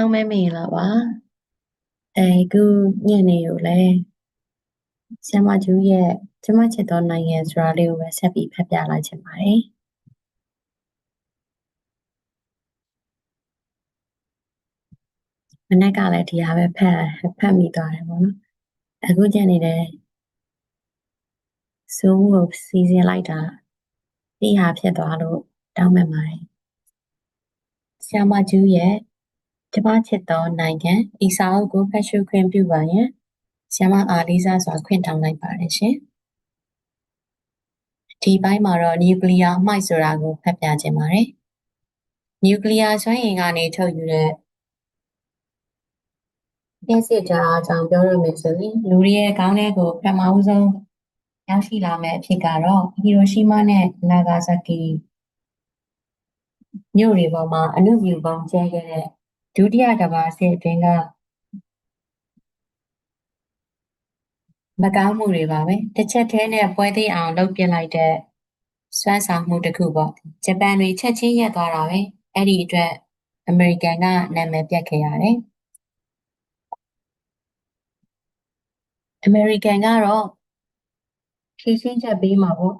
နှောင်းမဲမင်္ဂလာပါအဲခုညနေကိုလည်းဆရာမကျူရဲ့ကျမချစ်သောနိုင်ငံဆိုတာလေးကိုပဲဆက်ပြီးဖတ်ပြလိုက်ချင်ပါတယ်မနေ့ကလည်းဒီဟာပဲဖတ်ဖတ်မိသွားတယ်ပေါ့နော်အခုညနေလည်း Zoom ကိုစီစဉ်လိုက်တာဒီဟာဖြစ်သွားလို့တောင်းပန်ပါတယ်ဆရာမကျူရဲ့ ကျမချစ်သောနိုင်ငံဤစာအုပ်ကိုဖတ်ရှုခွင့်ပြုပါရန်ဆရာမအားလေးစားစွာခွင့်တောင်းလိုက်ပါတယ်ရှင်ဒီဘိုင်းမှာတော့နျူကလ িয়ার အမှိုက်ဆိုတာကိုဖတ်ပြခြင်းပါတယ်နျူကလ িয়ার စွမ်းအင်ကနေထုတ်ယူတဲ့ပြည့်စစ်ဓာတ်အားကြောင့်ပြောရမယ်ဆိုရင်လူတွေရဲ့ခေါင်းထဲကိုပထမဦးဆုံးရောက်ရှိလာမယ့်အဖြစ်ကတော့ဟီရိုရှီးမားနဲ့နာဂါဆာကီမြို့တွေပေါ်မှာအနုမြူပုံကျဲခဲ့တဲ့ ဒုတိယကမ္ဘာစစ်အတွင်းကမကောင်းမှုတွေပါပဲတစ်ချက်တည်းနဲ့ပွဲသိအောင်လုပ်ပြလိုက်တဲ့စွမ်းဆောင်မှုတစ်ခုပေါ့ဂျပန်တွေချက်ချင်းရက်သွားတာပဲအဲ့ဒီအတွက်အမေရိကန်ကနာမည်ပြတ်ခဲ့ရတယ်အမေရိကန်ကတော့ဖြည့်ရှင်းချက်ပေးမှာပေါ့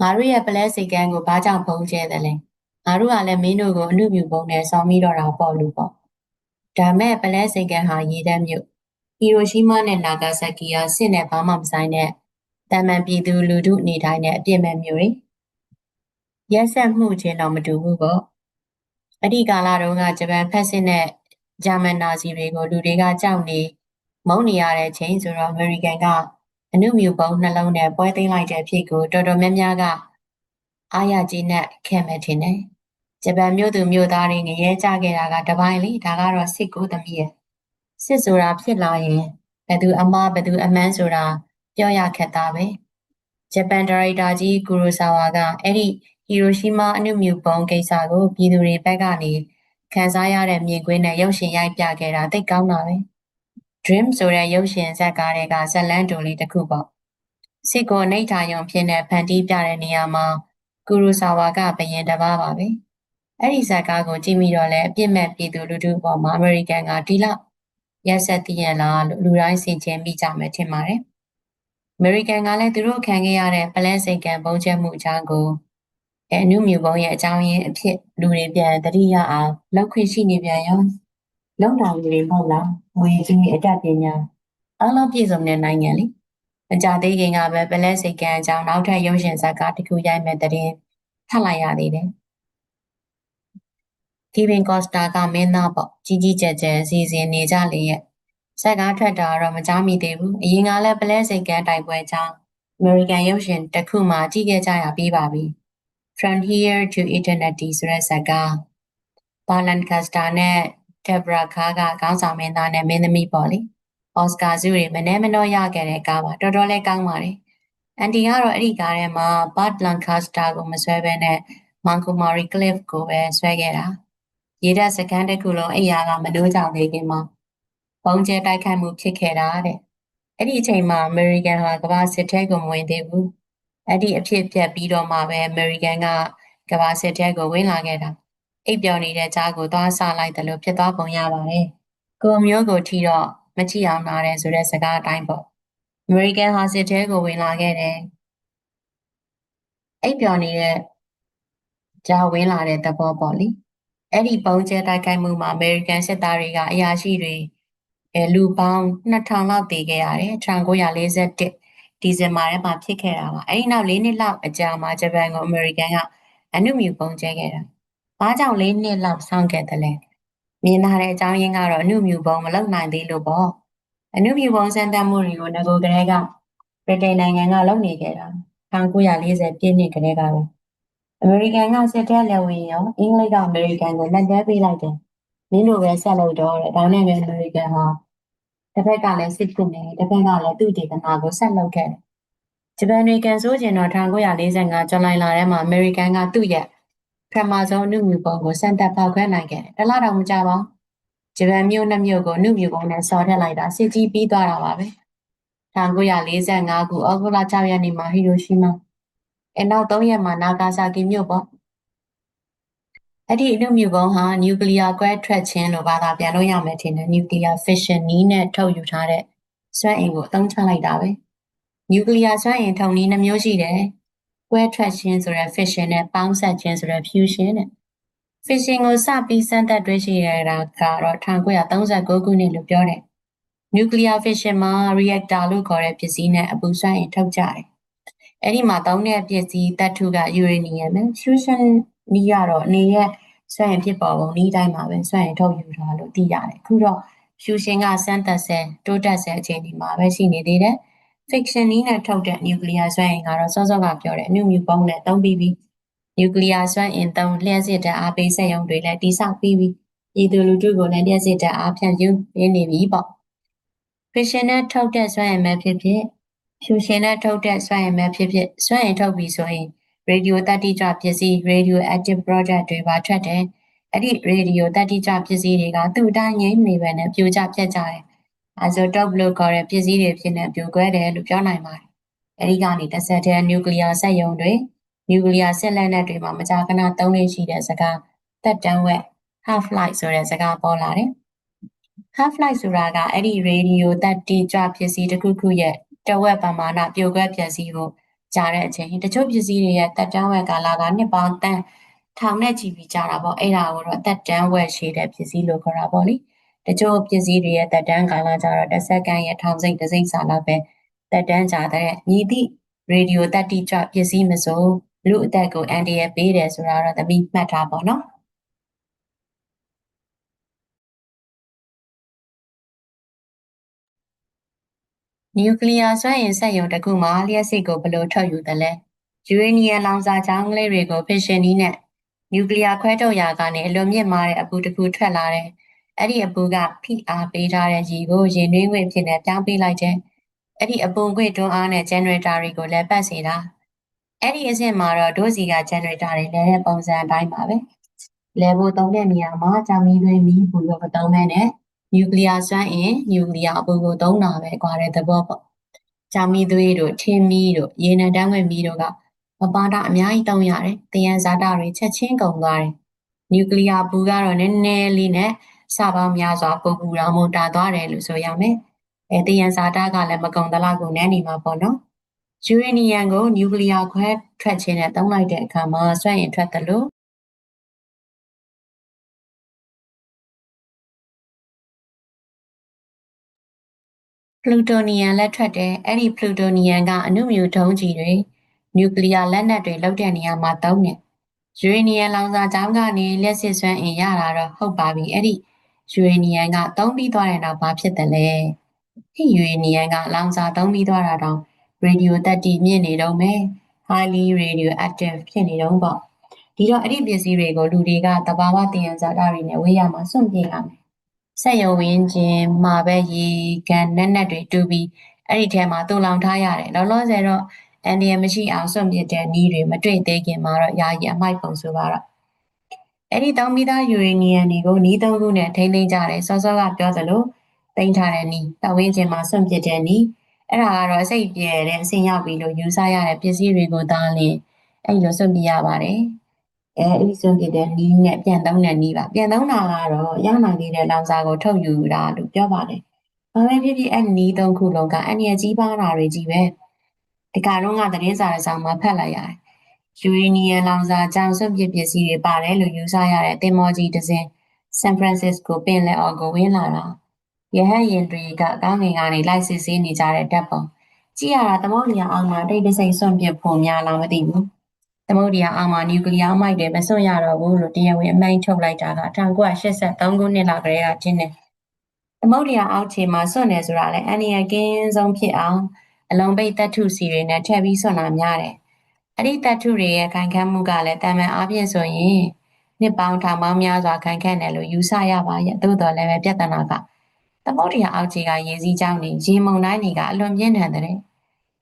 ငါတို့ရဲ့ပလဲစိတ်ကန်းကိုဘာကြောင့်ဖုံးကျဲတယ်လဲ ငါတို့ကလည်းမင်းတို့ကိုအမှုမြူပုံနဲ့ဆောင်းပြီးတော့တာပေါ့လူပေါ့ဒါမဲ့ပလဲစိတ်ကန်းဟာရေတမ်းမြို့ဟီရိုရှီးမားနဲ့နာဂါဆာကီဟာစစ်နဲ့ဘာမှမဆိုင်တဲ့တမန်ပြည်သူလူထုအနေတိုင်းနဲ့အပြစ်မဲ့မျိုးတွေရက်ဆက်မှုချင်းတော့မတူဘူးပေါ့အဲ့ဒီကာလတုန်းကဂျပန်ဖက်စစ်နဲ့ဂျာမန်နာဇီတွေကိုလူတွေကကြောက်နေမုန်းနေရတဲ့ချိန်ဆိုတော့အမေရိကန်ကအနုမြူပုံနှလုံးနဲ့ပွဲသိမ်းလိုက်တဲ့အဖြစ်ကိုတော်တော်များများကအားရကြီးနဲ့ခံမဲ့ထင်တယ် ဂျပန်မြို့သူမြို့သားတွေငရဲကြခဲ့တာကတပိုင်းလေဒါကတော့စစ်ကိုသမီးရဲ့စစ်ဆိုတာဖြစ်လာရင်ဘယ်သူအမားဘယ်သူအမှန်းဆိုတာပြောရခက်တာပဲဂျပန်ဒါရိုက်တာကြီးကူရိုဆာဝါကအဲ့ဒီဟီရိုရှီးမားအနုမြူပုံကိစ္စကိုပြည်သူတွေဘက်ကနေခံစားရတဲ့မြင်ကွင်းနဲ့ရုပ်ရှင်ရိုက်ပြခဲ့တာသိကောင်းတာပဲ Dream ဆိုတဲ့ရုပ်ရှင်ဇာတ်ကားတွေကဇက်လန်းတူလေးတစ်ခုပေါ့စစ်ကိုနှိဋ္ဌာယုံဖြစ်နေဖန်တီးပြတဲ့နေရာမှာကူရိုဆာဝါကဘယင်တစ်ပါးပါပဲ အဲ့ဒီဇာတ်ကားကိုကြည့်ပြီးတော့လည်းအပြစ်မဲ့ပြည်သူလူထုပေါ်မှာအမေရိကန်ကဒီလောက်ရက်ဆက်တည်ရလားလို့လူတိုင်းစင်ကြင်မိကြမယ်ထင်ပါတယ်အမေရိကန်ကလည်းသူတို့ခံခဲ့ရတဲ့ပလဲစိတ်ကံပုံချက်မှုအကြောင်းကိုအဲအနုမြူပုံရဲ့အကြောင်းရင်းအဖြစ်လူတွေပြန်တတိယအောင်လောက်ခွင့်ရှိနေပြန်ရောလုံတာလူတွေမဟုတ်လားငွေကြီးအတတ်ပညာအလုံးပြည့်စုံတဲ့နိုင်ငံလေအကြသေးခင်ကပဲပလဲစိတ်ကံအကြောင်းနောက်ထပ်ရုပ်ရှင်ဇာတ်ကားတစ်ခုရိုက်မဲ့တဲ့တင်ထပ်လိုက်ရသေးတယ် ကီဗင်ကော့စတာကမင်းသားပေါ့ကြီးကြီးကျယ်ကျယ်စီစဉ်နေကြလေရဲ့ဇက်ကားထွက်တာတော့မကြားမိသေးဘူးအရင်ကလည်းပလဲစိတ်ကံတိုက်ပွဲကြောင်းအမေရိကန်ရုပ်ရှင်တစ်ခုမှကြည့်ခဲ့ကြရပြီးပါပြီ Frontier to Eternity ဆိုတဲ့ဇာတ်ကားဘာလန်ကစတာနဲ့တက်ဘရာခါကခေါင်းဆောင်မင်းသားနဲ့မင်းသမီးပေါ့လေအော်စကာဆုတွေမနှဲမနှောရခဲ့တဲ့ကားပါတော်တော်လေးကောင်းပါတယ်အန်တီကတော့အဲ့ဒီကားထဲမှာဘတ်လန်ကာစတာကိုမဆွဲဘဲနဲ့မန်ကူမာရီကလစ်ကိုပဲဆွဲခဲ့တာ ရေတပ်စကန်တစ်ခုလုံးအိယာကမလို့ကြောင်နေခင်မှာပုံကျဲတိုက်ခိုက်မှုဖြစ်ခဲ့တာတဲ့အဲ့ဒီအချိန်မှာအမေရိကန်ဟာကမ္ဘာစစ်ထဲကိုမဝင်သေးဘူးအဲ့ဒီအဖြစ်ပြက်ပြီးတော့မှပဲအမေရိကန်ကကမ္ဘာစစ်ထဲကိုဝင်လာခဲ့တာအိပ်ပျော်နေတဲ့ကြားကိုသွားဆလိုက်တယ်လို့ဖြစ်သွားပုံရပါတယ်ကိုမျိုးကိုထီတော့မချီအောင်နာတယ်ဆိုတဲ့စကားအတိုင်းပေါ့အမေရိကန်ဟာစစ်ထဲကိုဝင်လာခဲ့တယ်အိပ်ပျော်နေတဲ့ကြားဝင်လာတဲ့သဘောပေါ့လေ အဲ့ဒီပုံကျဲတိုက်ခိုက်မှုမှာအမေရိကန်စစ်သားတွေကအရာရှိတွေအဲလူပေါင်း2000လောက်တည်ခဲ့ရတယ်1941ဒီဇင်ဘာထဲမှာဖြစ်ခဲ့တာပါအဲ့ဒီနောက်၄နှစ်လောက်အကြာမှာဂျပန်ကိုအမေရိကန်ကအနုမြူပုံကျဲခဲ့တာဘာကြောင့်၄နှစ်လောက်စောင့်ခဲ့တယ်လဲမြင်လာတဲ့အကြောင်းရင်းကတော့အနုမြူပုံမလုပ်နိုင်သေးလို့ပေါ့အနုမြူပုံစံတမ်းမှုတွေကိုငကိုကလေးကဗြိတိန်နိုင်ငံကလုပ်နေခဲ့တာ1940ပြည့်နှစ်ကလေးကပဲ အမေရိကန်ကစစ်တပ်လက်ဝင်ရောအင်္ဂလိပ်ကအမေရိကန်ကိုလက်ထဲပေးလိုက်တယ်မင်းတို့ပဲဆက်လုပ်တော့တဲ့ဒါနဲ့ပဲအမေရိကန်ဟာတစ်ဖက်ကလည်းစစ်ဖြစ်နေတစ်ဖက်ကလည်းသူ့ဒေသနာကိုဆက်လုပ်ခဲ့တယ်ဂျပန်တွေကန်ဆိုးကျင်တော့1945ဇူလိုင်လထဲမှာအမေရိကန်ကသူ့ရဲ့ပထမဆုံးအနုမြူပုံကိုစမ်းသပ်ဖောက်ခွဲနိုင်ခဲ့တယ်တလားတော့မကြပါဘူးဂျပန်မြို့နှစ်မြို့ကိုအနုမြူပုံနဲ့ဆော်ထည့်လိုက်တာစစ်ကြီးပြီးသွားတာပါပဲ1945ခုဩဂုတ်လ6ရက်နေ့မှာဟီရိုရှီးမား အဲနောက်3ရက်မှာနာဂါဆာကီမြို့ပေါ့အဲ့ဒီအနုမြူကုန်းဟာ nuclear quad traction လို့ဘာသာပြန်လို့ရမယ်ထင်တယ် nuclear fission နည်းနဲ့ထုတ်ယူထားတဲ့စွမ်းအင်ကိုအသုံးချလိုက်တာပဲ nuclear စွမ်းအင်ထုံနည်းနှမျိုးရှိတယ် quad traction ဆိုတဲ့ fission နဲ့ပေါင်းစပ်ခြင်းဆိုတဲ့ fusion နဲ့ fission ကိုစပြီးစမ်းသပ်တွေ့ရှိရတာကတော့1939ခုနှစ်လို့ပြောတယ် nuclear fission မှာ reactor လို့ခေါ်တဲ့ပစ္စည်းနဲ့အပူစွမ်းအင်ထုတ်ကြတယ် အဲ့ဒီမှာသုံးတဲ့ပစ္စည်းသတ္တုကယူရေနီယမ်ပဲ fusion နီးရတော့အနေရဲ့စွမ်းအင်ဖြစ်ပေါ်ပုံနီးတိုင်းမှာပဲစွမ်းအင်ထုတ်ယူတာလို့သိရတယ်အခုတော့ fusion ကစမ်းသပ်ဆဲတိုးတက်ဆဲအခြေအနေမှာပဲရှိနေသေးတယ် fiction နီးနဲ့ထုတ်တဲ့ nuclear စွမ်းအင်ကတော့စောစောကပြောတဲ့အနုမြူပုံနဲ့သုံးပြီးပြီ nuclear စွမ်းအင်သုံးလျှက်စစ်တဲ့အားပေးစက်ရုံတွေလည်းတိစောက်ပြီးပြီပြည်သူလူထုကိုလည်းလျှက်စစ်တဲ့အားဖြန့်ယူပေးနေပြီပေါ့ fiction နဲ့ထုတ်တဲ့စွမ်းအင်ပဲဖြစ်ဖြစ် fusion နဲ့ထုတ်တဲ့စွမ်းအင်ပဲဖြစ်ဖြစ်စွမ်းအင်ထုတ်ပြီးဆိုရင် radio တတိကြပစ္စည်း radio active project တွေပါထွက်တယ်အဲ့ဒီ radio တတိကြပစ္စည်းတွေကသူ့အတိုင်းငြိမ်းနေပဲနဲ့ပြိုကျပြတ်ကြတယ် isotope လို့ခေါ်တဲ့ပစ္စည်းတွေဖြစ်နေပြိုကွဲတယ်လို့ပြောနိုင်ပါတယ်အဲ့ဒီကနေတစ်ဆက်တည်း nuclear စက်ရုံတွေ nuclear စစ်လက်နက်တွေမှာမကြာခဏသုံးနေရှိတဲ့စကားတက်တန်းဝက် half life ဆိုတဲ့စကားပေါ်လာတယ် half life ဆိုတာကအဲ့ဒီ radio တက်တိကြပစ္စည်းတစ်ခုခုရဲ့ တဝက်ပမာဏပြိုကွဲပျက်စီးဖို့ကြာတဲ့အချိန်တချို့ပစ္စည်းတွေရဲ့တက်တန်းဝက်ကာလကနှစ်ပေါင်းတန်းထောင်နဲ့ချီပြီးကြာတာပေါ့အဲ့ဒါကိုတော့တက်တန်းဝက်ရှိတဲ့ပစ္စည်းလို့ခေါ်တာပေါ့လေတချို့ပစ္စည်းတွေရဲ့တက်တန်းကာလကျတော့တစ်စက္ကန့်ရဲ့ထောင်စိတ်တစ်စိတ်စာလောက်ပဲတက်တန်းကြာတဲ့မြည်သည့်ရေဒီယိုတက်တိကြပစ္စည်းမစိုးလူအသက်ကိုအန်တရာယ်ပေးတယ်ဆိုတာတော့သမီးမှတ်ထားပါတော့ နျူကလ িয়ার စွမ်းအင်စက်ရုံတစ်ခုမှာလျှက်စစ်ကိုဘယ်လိုထုတ်ယူသလဲယူရေနီယံလောင်စာချောင်းကလေးတွေကိုဖစ်ရှင်နီးနဲ့နျူကလ িয়ার ခွဲထုတ်ရာကနေအလွန်မြင့်မားတဲ့အပူတစ်ခုထွက်လာတယ်အဲ့ဒီအပူကဖိအားပေးထားတဲ့ရေကိုရေနွေးငွေ့ဖြစ်နေပြောင်းပေးလိုက်တယ်အဲ့ဒီအပူငွေ့တွန်းအားနဲ့ generator တွေကိုလည်းပတ်စေတာအဲ့ဒီအဆင့်မှာတော့ဒို့စီက generator တွေလည်းတဲ့ပုံစံအတိုင်းပါပဲလဲဖို့သုံးတဲ့နေရာမှာကြောင်မီသွေးမီးဘူးလို့မသုံးမဲနဲ့ နျူကလ িয়ার စွမ်းအင်နျူကလ িয়ার အပူကိုသုံးတာပဲကွာတဲ့သဘောပေါ့ကြောင်မီသွေးတို့ထင်းမီးတို့ရေနံတန်းငွေ့မီးတို့ကမပါတာအများကြီးသုံးရတယ်။တယံဇာတတွေချက်ချင်းကုန်သွားတယ်။နျူကလ িয়ার ဘူးကတော့နည်းနည်းလေးနဲ့စပေါင်းများစွာပုတ်ပူတော်မူတာသွားတယ်လို့ဆိုရမယ်။အဲတယံဇာတကလည်းမကုန်သလောက်ကိုနည်းနေမှာပေါ့နော်။ယူရေနီယံကိုနျူကလ িয়ার ခွဲထွက်ခြင်းနဲ့သုံးလိုက်တဲ့အခါမှာစွမ်းအင်ထွက်တယ်လို့ ပလူတိုနီယံလက်ထွက်တယ်အဲ့ဒီပလူတိုနီယံကအနုမြူဒုံးကြီးတွေနျူကလ িয়ার လက်နက်တွေလောက်တဲ့နေရာမှာသုံးတယ်ယူရေနီယံလောင်စာကြောင်းကနေလျှက်စစ်စွမ်းအင်ရတာတော့ဟုတ်ပါပြီအဲ့ဒီယူရေနီယံကသုံးပြီးသွားတဲ့နောက်ဘာဖြစ်တယ်လဲဒီယူရေနီယံကလောင်စာသုံးပြီးသွားတာတော့ရေဒီယိုတက်တီမြင့်နေတော့မယ် highly radioactive ဖြစ်နေတော့ပေါ့ဒီတော့အဲ့ဒီပစ္စည်းတွေကိုလူတွေကတဘာဝတည်ရန်ဇာတာတွေနဲ့ဝေးရမှာစွန့်ပြေးရမယ် ဆက်ရုံဝင်းချင်းမှာပဲရေကန်နက်နက်တွေတူပြီးအဲ့ဒီထဲမှာတူလောင်ထားရတယ်လောလောဆယ်တော့အန်ဒီယမရှိအောင်စွန့်ပစ်တဲ့နည်းတွေမတွေ့သေးခင်မှာတော့ယာယီအမိုက်ပုံဆိုပါတော့အဲ့ဒီတောင်မိသားယူရေနီယံတွေကိုနီးသုံးခုနဲ့ထိမ့်သိမ်းကြတယ်စောစောကပြောသလိုတိမ့်ထားတဲ့နီးပတ်ဝန်းကျင်မှာစွန့်ပစ်တဲ့နီးအဲ့ဒါကတော့အစိတ်ပြဲတဲ့အဆင်ရောက်ပြီလို့ယူဆရတဲ့ပစ္စည်းတွေကိုသာလင်အဲ့လိုစွန့်ပစ်ရပါတယ် အဲအဲ့ဒီစွန့်ပစ်တဲ့နီးနဲ့ပြန်သုံးတဲ့နီးပါပြန်သုံးတာကတော့ရနိုင်သေးတဲ့လောင်စာကိုထုတ်ယူတာလို့ပြောပါတယ်ဘာပဲဖြစ်ဖြစ်အဲ့နီးသုံးခုလုံးကအန်ရကြီးပါတာတွေကြီးပဲဒီကလုံးကသတင်းစာဆောင်မှာဖတ်လိုက်ရတယ်ယူရေနီယံလောင်စာကြောင့်စွန့်ပစ်ပစ္စည်းတွေပါတယ်လို့ယူဆရတဲ့တင်မောကြီးတစ်စင်းဆန်ဖရန်စစ္စကိုပင်လယ်အော်ကိုဝင်လာတာရဟတ်ရင်တွေကကောင်းငင်ကနေလိုက်စစ်ဆေးနေကြတဲ့ဓာတ်ပုံကြည့်ရတာသမုဒ္ဒရာအောက်မှာတိတ်တဆိတ်စွန့်ပစ်ဖို့များလားမသိဘူး သမုဒ္ဒရာအောက်မှာနျူကလ িয়ার အမိုက်တွေမစွန့်ရတော့ဘူးလို့တရားဝင်အမိန့်ထုတ်လိုက်တာက1983ခုနှစ်လောက်ကတည်းကကျင်းတယ်သမုဒ္ဒရာအောက်ခြေမှာစွန့်နေဆိုတာလည်းအန္တရာယ်ကင်းဆုံးဖြစ်အောင်အလုံးပိတ်တတ်ထုစီတွေနဲ့ထည့်ပြီးစွန့်တာများတယ်အဲ့ဒီတတ်ထုတွေရဲ့ခိုင်ခန့်မှုကလည်းတာမန်အားဖြင့်ဆိုရင်နှစ်ပေါင်းထောင်ပေါင်းများစွာခိုင်ခန့်တယ်လို့ယူဆရပါရဲ့သို့တော်လည်းပဲပြဿနာကသမုဒ္ဒရာအောက်ခြေကရေစည်းကြောင်းတွေရေမုန်တိုင်းတွေကအလွန်ပြင်းထန်တဲ့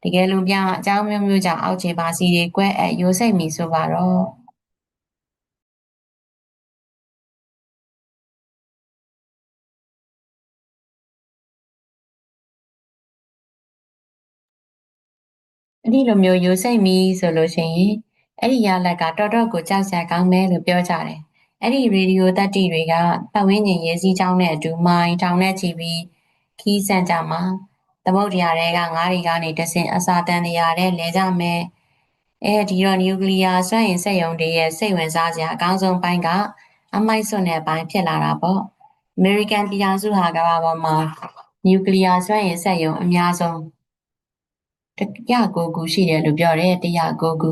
တကယ်လို့ပြအကြောင်းမျိုးမျိုးကြောင့်အောက်ခြေပါစီတွေကွဲအပ်ရိုးစိတ်မီဆိုပါတော့အဲ့ဒီလိုမျိုးရိုးစိတ်မီဆိုလို့ရှိရင်အဲ့ဒီရလက်ကတော်တော်ကိုကြောက်စရာကောင်းမယ်လို့ပြောကြတယ်အဲ့ဒီရေဒီယိုတက်တီတွေကပတ်ဝန်းကျင်ရေးစည်းကြောင်းနဲ့အတူမိုင်းထောင်နဲ့ချီပြီးခီးစံကြမှာ သမုတ်တရားတွေကငါးတွေကနေတဆင်အစာတန်တရားတဲ့လဲကြမယ်အဲဒီတော့နျူကလ িয়ার စွမ်းအင်စက်ရုံတွေရဲ့စိတ်ဝင်စားစရာအကောင်းဆုံးပိုင်းကအမိုက်စွန့်တဲ့ပိုင်းဖြစ်လာတာပေါ့အမေရိကန်ပြည်ထောင်စုဟာကမ္ဘာပေါ်မှာနျူကလ িয়ার စွမ်းအင်စက်ရုံအများဆုံး109ခုရှိတယ်လို့ပြောတယ်109ခု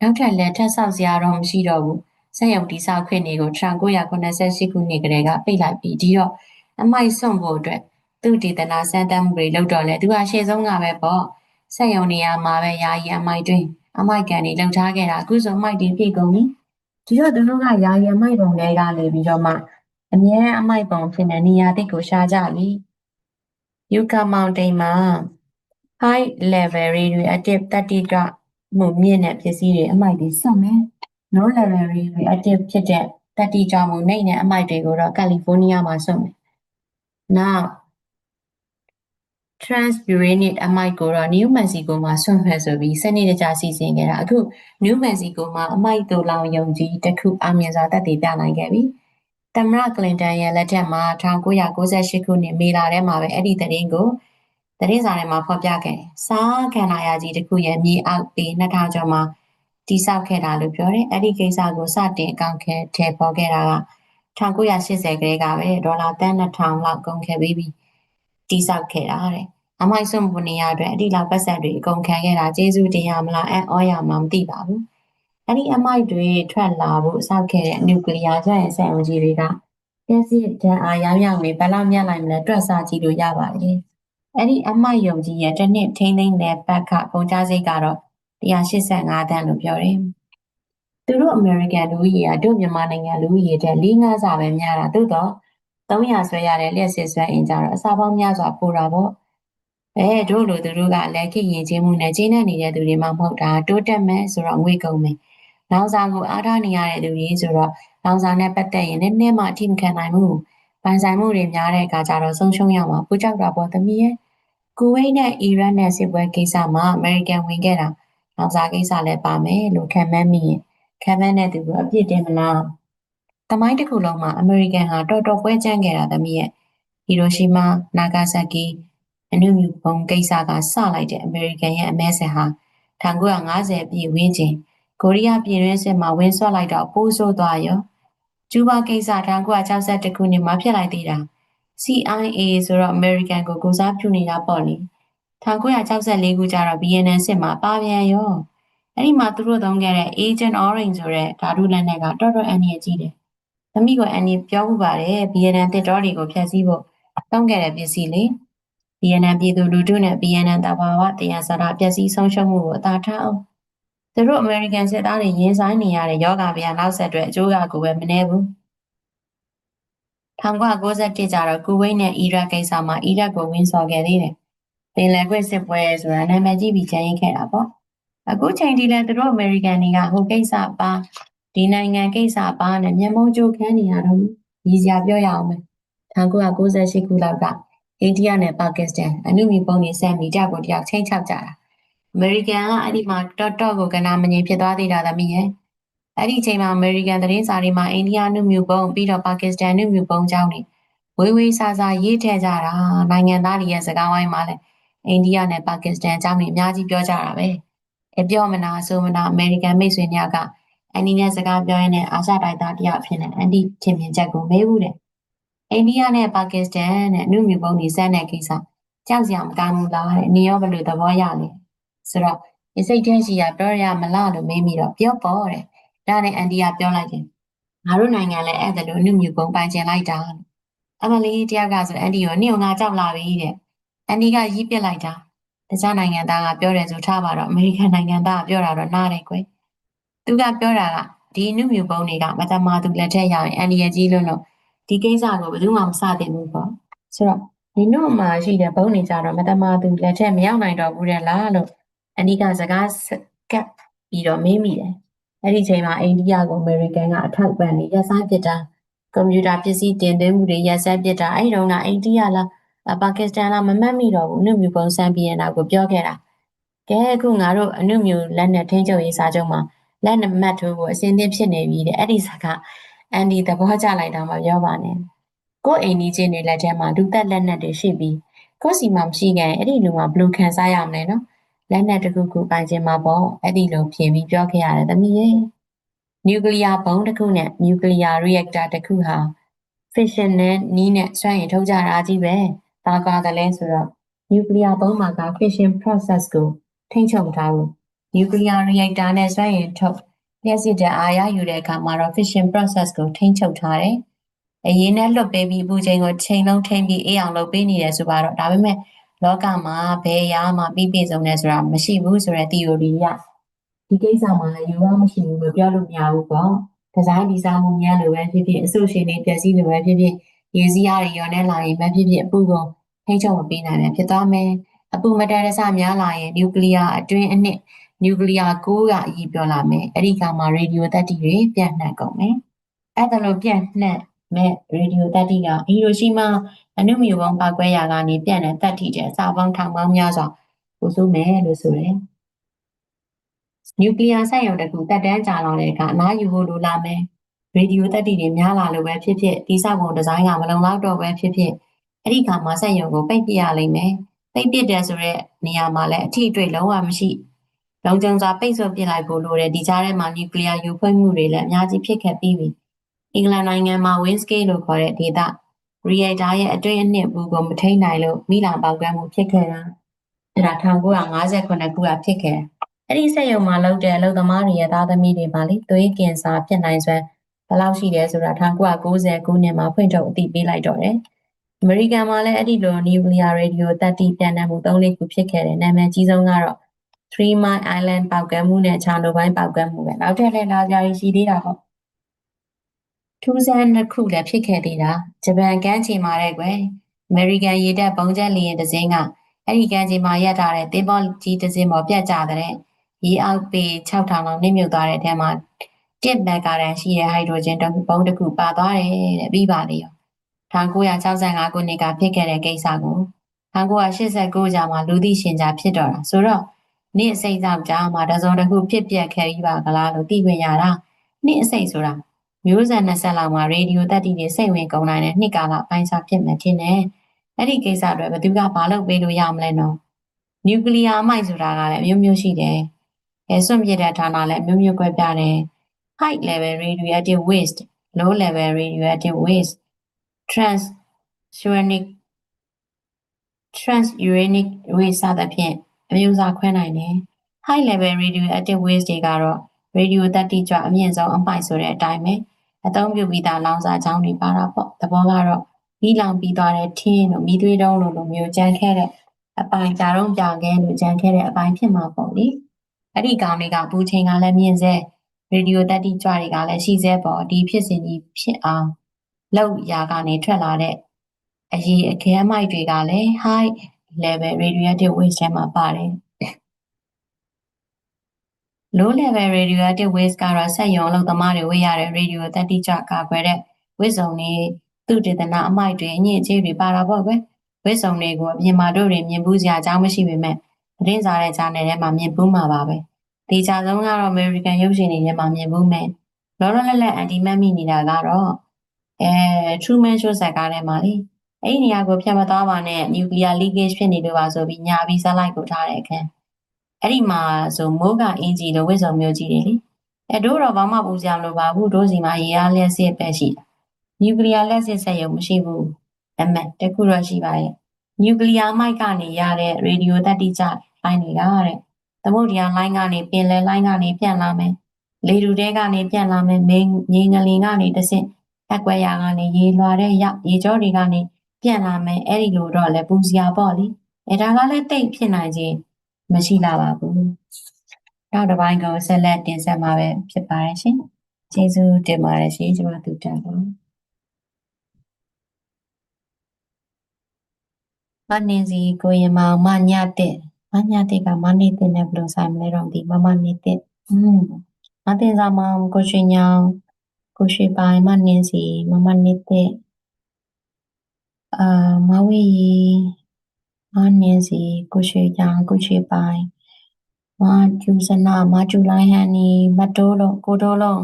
နောက်ထပ်လည်းထပ်ဆောက်စရာတော့မရှိတော့ဘူးစက်ရုံတိဆောက်ခွင့်တွေကို1988ခုနှစ်ကတည်းကပိတ်လိုက်ပြီးဒီတော့အမိုက်စွန့်ဖို့အတွက် သူတည်တနာစမ်းသပ်မှုတွေလုပ်တော့လဲသူကရှေ့ဆုံးကပဲပေါ့စက်ရုံနေရာမှာပဲယာယီအမိုက်တွင်းအမိုက်ကန်တွေလှုပ်ထားခဲ့တာအခုဆိုမိုက်တွေပြည့်ကုန်ပြီဒီတော့သူတို့ကယာယီအမိုက်ပုံတွေကလေပြီးတော့မှအမြဲအမိုက်ပုံဖြစ်နေနေရာတိတ်ကိုရှာကြပြီယူကာမောင်တိန်မှာ high level radioactive တတိကမှုမြင့်တဲ့ပစ္စည်းတွေအမိုက်တွေစွန့်မယ် no level radioactive ဖြစ်တဲ့တတိကြောင့်မို့နိုင်တဲ့အမိုက်တွေကိုတော့ကယ်လီဖိုးနီးယားမှာစွန့်မယ်နောက် Transuranic အမိုက်ကိုတော့ New Mexico မှာဆွန့်ဖက်ဆိုပြီးစနစ်တကျစီစဉ်ခဲ့တာအခု New Mexico မှာအမိုက်တူလောင်ယုံကြည်တစ်ခုအောင်မြင်စွာတက်တည်ပြနိုင်ခဲ့ပြီသမ္မတကလင်တန်ရဲ့လက်ထက်မှာ1998ခုနှစ်မေလထဲမှာပဲအဲ့ဒီသတင်းကိုသတင်းစာထဲမှာဖော်ပြခဲ့တယ်။စားခန္ဓာရကြီးတစ်ခုရဲ့မြေအောက်ပေ2000ကျော်မှာတိစောက်ခဲ့တာလို့ပြောတယ်။အဲ့ဒီကိစ္စကိုစတင်အကောင့်ခဲထဲပေါ်ခဲ့တာက1980ကလေးကပဲဒေါ်လာတန်း2000လောက်ကုန်ခဲ့ပြီးပြီ။တိစောက်ခဲ့တာတဲ့ အမိုက်စွန်ပူနေရအတွက်အတိလောက်ပတ်ဆက်တွေအကုန်ခံခဲ့တာကျေးဇူးတင်ရမလားအံ့ဩရမလားမသိပါဘူး။အဲ့ဒီအမိုက်တွေထွက်လာဖို့စောက်ခဲ့တဲ့နျူကလ িয়ার စွမ်းအင်စက်အုံကြီးတွေကပြည့်စည်တန်အားရောင်းရောင်းနေဘယ်လောက်မြတ်နိုင်မလဲတွက်စားကြည့်လို့ရပါတယ်။အဲ့ဒီအမိုက်ယုံကြီးရဲ့တစ်နှစ်ထိန်းသိမ်းတဲ့ဘက်ကပုံကြားစိတ်ကတော့185တန်းလို့ပြောတယ်။သူတို့အမေရိကန်လူကြီးကတို့မြန်မာနိုင်ငံလူကြီးတဲ့၄၅စာပဲများတာသို့တော့300ဆွဲရတဲ့လျှက်စစ်ဆွဲအင်ကြတော့အစာပေါင်းများစွာပို့တာပေါ့။ အဲတို့လိုသူတို့ကလက်ခိရင်ချင်းမှုနဲ့ကျင်းနေနေတဲ့သူတွေမှမဟုတ်တာတိုးတက်မယ်ဆိုတော့ငွေကုန်မယ်။လောင်စာကိုအားထားနေရတဲ့သူတွေဆိုတော့လောင်စာနဲ့ပတ်သက်ရင်နည်းနည်းမှအထိမခံနိုင်ဘူး။ပိုင်ဆိုင်မှုတွေများတဲ့အခါကျတော့ဆုံးရှုံးရမှာပူကြောက်တာပေါ့သမီးရဲ့။ကူဝိတ်နဲ့အီရတ်နဲ့စစ်ပွဲကိစ္စမှာအမေရိကန်ဝင်ခဲ့တာလောင်စာကိစ္စလည်းပါမယ်လို့ခံမှန်းမိရင်ခံမှန်းတဲ့သူကအပြစ်တင်မလား။တမိုင်းတစ်ခုလုံးမှာအမေရိကန်ဟာတော်တော်ပွဲချမ်းခဲ့တာသမီးရဲ့ဟီရိုရှီမာနာဂါဆာကီ အနုမြူပုံကိစ္စကစလိုက်တဲ့အမေရိကန်ရဲ့အမဲဆင်ဟာ1950ပြည့်ဝန်းကျင်ကိုရီးယားပြည်တွင်းစစ်မှာဝင်းဆွတ်လိုက်တော့ပိုးဆိုးသွားရောကျူးဘာကိစ္စ1962ခုနှစ်မှာဖြစ်လိုက်သေးတာ CIA ဆိုတော့ American ကိုကိုစားပြုနေတာပေါ့လေ1964ခုကျတော့ BNN စစ်မှာပါပြန်ရောအဲ့ဒီမှာသူတို့သုံးခဲ့တဲ့ Agent Orange ဆိုတဲ့ဓာတုလက်နက်ကတော်တော်အန္တရာယ်ကြီးတယ်။သမီးကအန်ဒီပြောမှုပါတယ် BNN တစ်တော်တွေကိုဖျက်ဆီးဖို့သုံးခဲ့တဲ့ပစ္စည်းလေ။ BNN ပြည်သူလူထုနဲ့ BNN တဘာဝတရားစရာပျက်စီးဆုံးရှုံးမှုကိုအသာထားအောင်သူတို့ American စစ်သားတွေရင်ဆိုင်နေရတဲ့ယောဂဗျာနောက်ဆက်တွဲအကျိုးကကိုပဲမနှဲဘူး1991ကျတော့ကူဝိတ်နဲ့အီရတ်ကိစ္စမှာအီရတ်ကိုဝင်းဆော်ခဲ့သေးတယ်ပင်လယ်ကွေ့စစ်ပွဲဆိုတာနာမည်ကြီးပြီးချန်ရင်ခဲ့တာပေါ့အခုချိန်ထိလည်းသူတို့ American တွေကဟိုကိစ္စပါဒီနိုင်ငံကိစ္စပါနဲ့မျက်မှောက်ကြိုးခန်းနေရတော့ရည်စရာပြောရအောင်မယ်1998ခုလောက်က အိန္ဒိယနဲ့ပါကစ္စတန်အနုမြူပုံတွေဆက်ပြီးကြောက်ကိုတယောက်ချင်းချောက်ကြတာအမေရိကန်ကအဲ့ဒီမှာတော့တော့ကိုကနာမငြိမ်ဖြစ်သွားသေးတာသမီးရဲ့အဲ့ဒီအချိန်မှာအမေရိကန်သတင်းစာတွေမှာအိန္ဒိယနုမြူပုံပြီးတော့ပါကစ္စတန်နုမြူပုံကြောင်းတွေဝေးဝေးဆာဆာရေးထည့်ကြတာနိုင်ငံသားတွေရဲ့စကားဝိုင်းမှာလည်းအိန္ဒိယနဲ့ပါကစ္စတန်အကြောင်းတွေအများကြီးပြောကြတာပဲအပြောမနာဆိုမနာအမေရိကန်မိတ်ဆွေများကအန်ဒီနဲ့စကားပြောရင်းနဲ့အာရှတိုက်သားတယောက်ဖြစ်နေအန်ဒီထင်မြင်ချက်ကိုမေးဘူးတဲ့ အိန္ဒိယနဲ့ပါကစ္စတန်နဲ့အနုမြူပုံတွေစမ်းတဲ့ကိစ္စကြောက်စရာမကောင်းဘူးလားတဲ့နေရောဘယ်လိုသဘောရလဲဆိုတော့ဒီစိတ်ထဲရှိရပြောရမလားလို့မေးမိတော့ပြောပေါ့တဲ့ဒါနဲ့အန်ဒီကပြောလိုက်တယ်ငါတို့နိုင်ငံလည်းအဲ့ဒါလိုအနုမြူပုံပိုင်ကျင်လိုက်တာအမလေးတယောက်ကဆိုအန်ဒီကိုနေငါကြောက်လာပြီတဲ့အန်ဒီကရီးပစ်လိုက်တာတခြားနိုင်ငံသားကပြောတယ်ဆိုထားပါတော့အမေရိကန်နိုင်ငံသားကပြောတာတော့နားတယ်ကွယ်သူကပြောတာကဒီနုမြူပုံတွေကမတမာသူလက်ထက်ရောက်ရင်အန်ဒီရဲ့ကြီးလို့လို့ ဒီကိစ္စကိုဘယ်သူမှမစတင်ဘူးပေါ့ဆိုတော့ဒီနို့မှာရှိတဲ့ဘုံနေကြတော့မတမာသူလက်ထက်မရောက်နိုင်တော့ဘူးတဲ့လားလို့အနိကစကားကပ်ပြီးတော့မေးမိတယ်အဲ့ဒီချိန်မှာအိန္ဒိယကိုအမေရိကန်ကအထောက်ပံ့နေရပ်ဆိုင်းပစ်တာကွန်ပျူတာပစ္စည်းတင်သွင်းမှုတွေရပ်ဆိုင်းပစ်တာအဲ့ဒီတော့ကအိန္ဒိယလားပါကစ္စတန်လားမမှတ်မိတော့ဘူးအနုမြူပုံစံပြီးရနောက်ကိုပြောခဲ့တာကဲအခုငါတို့အနုမြူလက်နဲ့ထင်းချုပ်ရေးစာချုပ်မှာလက်နမတ်ထိုးကိုအစင်းသင်းဖြစ်နေပြီတဲ့အဲ့ဒီစကား အန်ဒီသဘောကျလိုက်တာမှပြောပါနဲ့ကို့အိမ်ကြီးချင်းတွေလက်ထဲမှာလူသက်လက်နက်တွေရှိပြီးကို့စီမှာမရှိခင်အဲ့ဒီလူမှာဘယ်လိုခံစားရမလဲနော်လက်နက်တစ်ခုခုပိုင်ခြင်းမှာပေါ့အဲ့ဒီလိုဖြေပြီးပြောခဲ့ရတယ်သမီးရဲ့နျူကလ িয়ার ဘုံတစ်ခုနဲ့နျူကလ িয়ার ရီယက်တာတစ်ခုဟာ fission နဲ့နီးနဲ့စွမ်းရည်ထုတ်ကြတာကြီးပဲဒါကတည်းလဲဆိုတော့နျူကလ িয়ার ဘုံမှာက fission process ကိုထိန်းချုပ်ထားလို့နျူကလ িয়ার ရီယက်တာနဲ့စွမ်းရည်ထုတ် လျှက်စစ်တဲ့အာရယူတဲ့အခါမှာတော့ fission process ကိုထိန်းချုပ်ထားတယ်။အရင်နဲ့လွတ်ပေးပြီးအပူချိန်ကိုချိန်လုံးထိန်းပြီးအေးအောင်လုပ်ပေးနေတယ်ဆိုပါတော့ဒါပေမဲ့လောကမှာဘယ်ရာမှပြီးပြည့်စုံတယ်ဆိုတာမရှိဘူးဆိုတဲ့ theory ရဒီကိစ္စမှာလည်းယူရမရှိဘူးလို့ပြောလို့မရဘူးပေါ့။ဒီဇိုင်းဒီဇိုင်းမှုများလိုပဲဖြစ်ဖြစ်အဆုရှင်တွေပြည့်စည်လိုပဲဖြစ်ဖြစ်ရေစည်းရတွေရောနဲ့လာရင်ပဲဖြစ်ဖြစ်အပူကိုထိန်းချုပ်မပေးနိုင်ဘူးဖြစ်သွားမယ်။အပူမတန်တဆများလာရင်နျူကလ িয়ার အတွင်းအနှစ် နျူကလ িয়ার 6ကအကြီးပြောလာမယ်အဲ့ဒီကမှာရေဒီယိုတက်တီတွေပြန့်နှံ့ကုန်မယ်အဲ့ဒါလိုပြန့်နှံ့မဲ့ရေဒီယိုတက်တီကဟီရိုရှီမာအနုမြူဘုံပောက်ကွဲရာကနေပြန့်တဲ့တက်တီတဲ့အစာပေါင်းထောင်ပေါင်းများစွာပို့ဆိုးမယ်လို့ဆိုတယ်နျူကလ িয়ার ဆက်ရုံတကူတက်တန်းကြာလာတဲ့အခါအနားယူဖို့လိုလာမယ်ရေဒီယိုတက်တီတွေများလာလို့ပဲဖြစ်ဖြစ်ဒီဆောက်ပုံဒီဇိုင်းကမလုံလောက်တော့ပဲဖြစ်ဖြစ်အဲ့ဒီခါမှာဆက်ရုံကိုပိတ်ပြရလိမ့်မယ်ပိတ်ပစ်တယ်ဆိုတော့နေရာမှာလည်းအထီးအတွေ့လုံးဝမရှိ လုံခြုံစွာပိတ်ဆို့ပစ်လိုက်ဖို့လိုတယ်ဒီကြားထဲမှာနျူကလ িয়ার ယူဖွင့်မှုတွေလည်းအများကြီးဖြစ်ခဲ့ပြီးပြီအင်္ဂလန်နိုင်ငံမှာ Windscale လို့ခေါ်တဲ့ဒေသ reactor ရဲ့အတွင်းအနှစ်ဘူးကိုမထိန်နိုင်လို့မိလောင်ပေါက်ကွဲမှုဖြစ်ခဲ့တာအဲ့ဒါ1958ခုကဖြစ်ခဲ့အဲ့ဒီစက်ရုံမှာလုပ်တဲ့အလုပ်သမားတွေရဲ့သားသမီးတွေပါလေသွေးကင်ဆာဖြစ်နိုင်စွမ်းဘယ်လောက်ရှိတယ်ဆိုတာ1990ခုနှစ်မှာဖွင့်ထုတ်အသိပေးလိုက်တော့တယ်အမေရိကန်မှာလည်းအဲ့ဒီလိုနျူကလ িয়ার ရေဒီယို30ပြန်နှံမှု3လေးခုဖြစ်ခဲ့တယ်နာမည်ကြီးဆုံးကတော့ Three Mile Island ပောက်ကဲမှုနဲ့ချာနိုပိုင်းပောက်ကဲမှုပဲနောက်ထပ်လည်းလာကြရရှိသေးတာပေါ့ထူးဆန်းတစ်ခုလည်းဖြစ်ခဲ့သေးတာဂျပန်ကမ်းခြေမှာတဲ့ကွယ်အမေရိကန်ရေတပ်ပုံချက်လီရင်တစ်စင်းကအဲ့ဒီကမ်းခြေမှာရပ်ထားတဲ့တင်းပေါကြီးတစ်စင်းပေါ်ပြတ်ကျတဲ့ရေအောက်ပေ6000လောက်နှိမ့်မြုပ်သွားတဲ့အထက်မှာတစ်မက်ဂါတန်ရှိတဲ့ဟိုက်ဒရိုဂျင်ဘုံတစ်ခုပါသွားတယ်တဲ့ပြီးပါလေရော1965ခုနှစ်ကဖြစ်ခဲ့တဲ့ကိစ္စကို1989ကြာမှာလူသိရှင်ကြားဖြစ်တော့တာဆိုတော့ နေ့အစိမ့်ဆောင်ကြားမှာတစုံတစ်ခုဖြစ်ပျက်ခဲ့ပြီးပါကလားလို့သိခွင့်ရတာနေ့အစိမ့်ဆိုတာမျိုးဆက်20လောက်မှာရေဒီယိုတက်တီတွေစိတ်ဝင်ကုန်နိုင်တဲ့နှစ်ကာလအပိုင်းခြားဖြစ်မှထင်တယ်အဲ့ဒီကိစ္စတွေဘယ်သူကဘာလုပ်ပေးလို့ရမလဲနော်နျူကလ িয়ার အမိုက်ဆိုတာကလည်းအမျိုးမျိုးရှိတယ်အဲစွန့်ပစ်တဲ့ဌာနလည်းအမျိုးမျိုးကွဲပြားတယ် high level radioactive waste low level radioactive waste transuranic transuranic waste စသဖြင့် အမျိုးအစားခွဲနိုင်တယ်။ high level radioactive waste တွေကတော့ radio တက်တိကြွအမြင့်ဆုံးအမိုက်ဆိုတဲ့အတိုင်းပဲအသုံးပြုပြီးသားလောင်စာချောင်းတွေပါတာပေါ့။သဘောကတော့မိလောင်ပြီးသွားတဲ့ထင်းတို့မိသွေးတုံးတို့လိုမျိုးကြမ်းခဲ့တဲ့အပိုင်ကြတော့ပြခဲလို့ကြမ်းခဲ့တဲ့အပိုင်ဖြစ်မှာပေါ့လေ။အဲ့ဒီကောင်တွေကပူချိန်ကလည်းမြင့်စေရေဒီယိုတက်တိကြွတွေကလည်းရှိစေပေါ့ဒီဖြစ်စဉ်ကြီးဖြစ်အောင်လောက်ရာကနေထွက်လာတဲ့အရေးအခဲမိုက်တွေကလည်း high level radioactive waste ထဲမှာပါတယ်။ low level radioactive waste ကတော့ဆက်ယုံအလုပ်သမားတွေဝေးရတဲ့ radio တက်တိကျကာကွယ်တဲ့ဝိစုံတွေသူတေသနာအမိုက်တွေအညစ်အကြေးတွေပါတာပေါ့ကွယ်ဝိစုံတွေကိုအပြင်မှာတို့တွေမြင်ဘူးစရာအကြောင်းမရှိပေမဲ့သတင်းစာတဲ့ဂျာနယ်ထဲမှာမြင်ဘူးမှာပါပဲဒီကြဆုံးကတော့ American ရုပ်ရှင်တွေထဲမှာမြင်ဘူးမယ်လောလောလတ်လတ်အန်တီမတ်မိနေတာကတော့အဲ Truman Show ဇာတ်ကားထဲမှာလေ အဲ့ဒီနေရာကိုဖြတ်မသွားပါနဲ့ nuclear leakage ဖြစ်နေလို့ပါဆိုပြီးညာပြီးဇက်လိုက်ကိုထားတဲ့အခန်းအဲ့ဒီမှာဆိုမိုးကအင်ဂျီလိုဝိစုံမျိုးကြီးတွေလေအဲ့တို့တော့ဘာမှပူစရာမလိုပါဘူးတို့စီမှာရေအားလျက်စစ်ပဲရှိတာနျူကလ িয়ার လက်စစ်ဆက်ရုံမရှိဘူးအမှန်တခုတော့ရှိပါရဲ့နျူကလ িয়ার မိုက်ကနေရတဲ့ရေဒီယိုတက်တိကျလိုင်းတွေကတဲ့သမုဒ္ဒရာလိုင်းကနေပင်လယ်လိုင်းကနေပြန်လာမယ်လေတူတဲကနေပြန်လာမယ်ငငငလင်ကနေတဆင့်အကွက်ရာကနေရေလွှာတဲ့ရေကြောတွေကနေ ပြန်လာမယ်အဲ့ဒီလိုတော့လည်းပူစရာပေါ့လေအဲဒါကလည်းတိတ်ဖြစ်နိုင်ခြင်းမရှိလာပါဘူးနောက်တစ်ပိုင်းကိုဆက်လက်တင်ဆက်မှာပဲဖြစ်ပါတယ်ရှင်ကျေးဇူးတင်ပါတယ်ရှင်ကျွန်မတူတန်ပါမနေစီကိုရင်မောင်မညတဲ့မညတဲ့ကမနေတဲ့နဲ့ဘယ်လိုဆိုင်မလဲတော့ဒီမမနေတဲ့อืมမတင်စာမောင်ကိုရှင်ညောင်ကိုရှိပိုင်မနေစီမမနေတဲ့ အာမဝေရီမနင်းစီကိုရွှေချောင်ကိုရွှေပိုင်မကျူစနာမကျူလိုင်းဟန်နီမတိုးလုံးကိုတိုးလုံး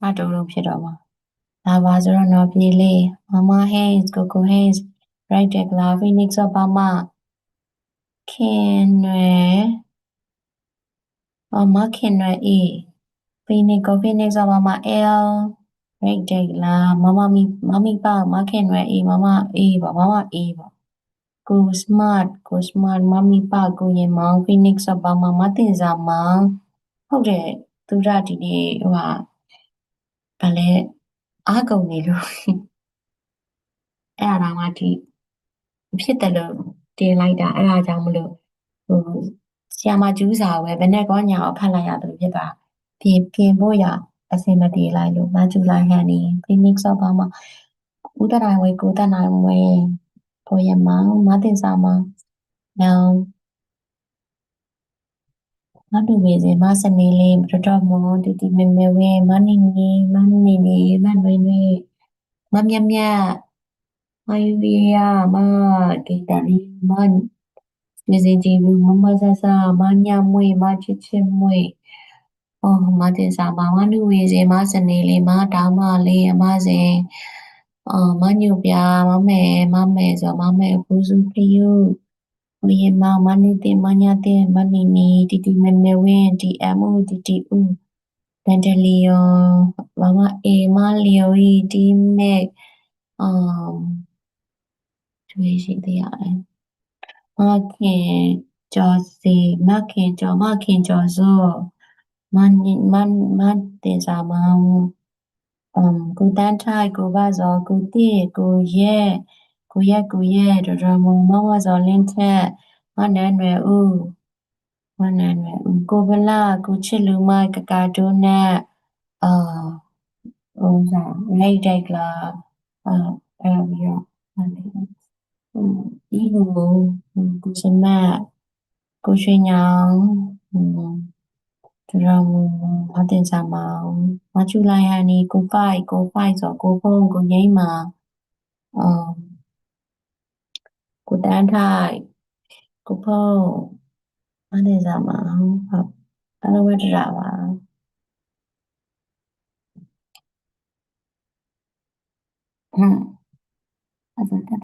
မတိုးလုံးဖြစ်တော့မှာလာပါဆိုတော့နော်ပြေးလေး Mama Hayes Coco Hayes right တယ်ကလား Phoenix of Burma ခင်နွယ်မမခင်နွယ် A Phoenix of Phoenix of Burma L right တယ်ကလားမမမီမမီပါမခင်နွယ် A မမ A ပါမမ A ပါကို smart ကို smart မမီပါကိုရင်မောင် Phoenix of Burma မတင်စားမောင်ဟုတ်တယ်သူရဒီနေ့ဟိုဟာဗာလဲအားကုန်နေလို့အဲ့ဒါတော့မှဒီဖြစ်တယ်လို့တင်လိုက်တာအဲ့ဒါကြောင့်မလို့ဟိုဆီယာမကျူးစာပဲဘယ်နဲ့ကောညာကိုဖတ်လိုက်ရတယ်ဖြစ်တာပြင်ပြင်ဖို့ရ အစင်မပြေလိုက်လို့မကျူလိုက်ဟန်နေဖိနစ်ဆော့ပါမှာဦးတတိုင်းဝေကိုတနိုင်ဝေပေါ်ရမောင်မတင်စာမောင်နောင်မတူပေစေမစနေလေးရတော်မောတီတီမေမေဝေမနီနီမနီနီမနွေနွေမမြမြမယူရီယာမဂီတလီမမေစီဂျီဘူးမမဆဆာမညာမွေမချစ်ချစ်မွေ အော်မတင်စာမမနုဝေစေမစနေလေးမတောင်းမလေးအမစေအော်မညုပြမမဲမမဲဆိုမမဲဘူးစုဖယုဝေမမနိတိမညာတိမနိနီတီတီမေမေဝင်းတီအမှုတီတီဦးဒန်တလီယောမမအေမလီယိုဤတီမေအမ်တွေ့ရှိသေးရတယ်မခင်ကျော်စီမခင်ကျော်မခင်ကျော်စော မန်မန်မန်တင်စာမောင်အမ်ကိုတန်းထိုက်ကိုပါဇော်ကိုတိကိုရဲကိုရက်ကိုရဲဒရမမမဇော်လင်းထက်မနန်းရွယ်ဦးမနန်းရွယ်ဦးကိုဗလာကိုချစ်လူမကကာဒိုနတ်အာဟိုစား ရိုက်တိုက်ကလာအာအဲ့ပြီးတော့အဲ့ဒီဟိုဒီဟိုကိုစမတ်ကိုရွှေညောင်ဟိုဒရမမတင်စာမောင်မချူလိုက်ဟ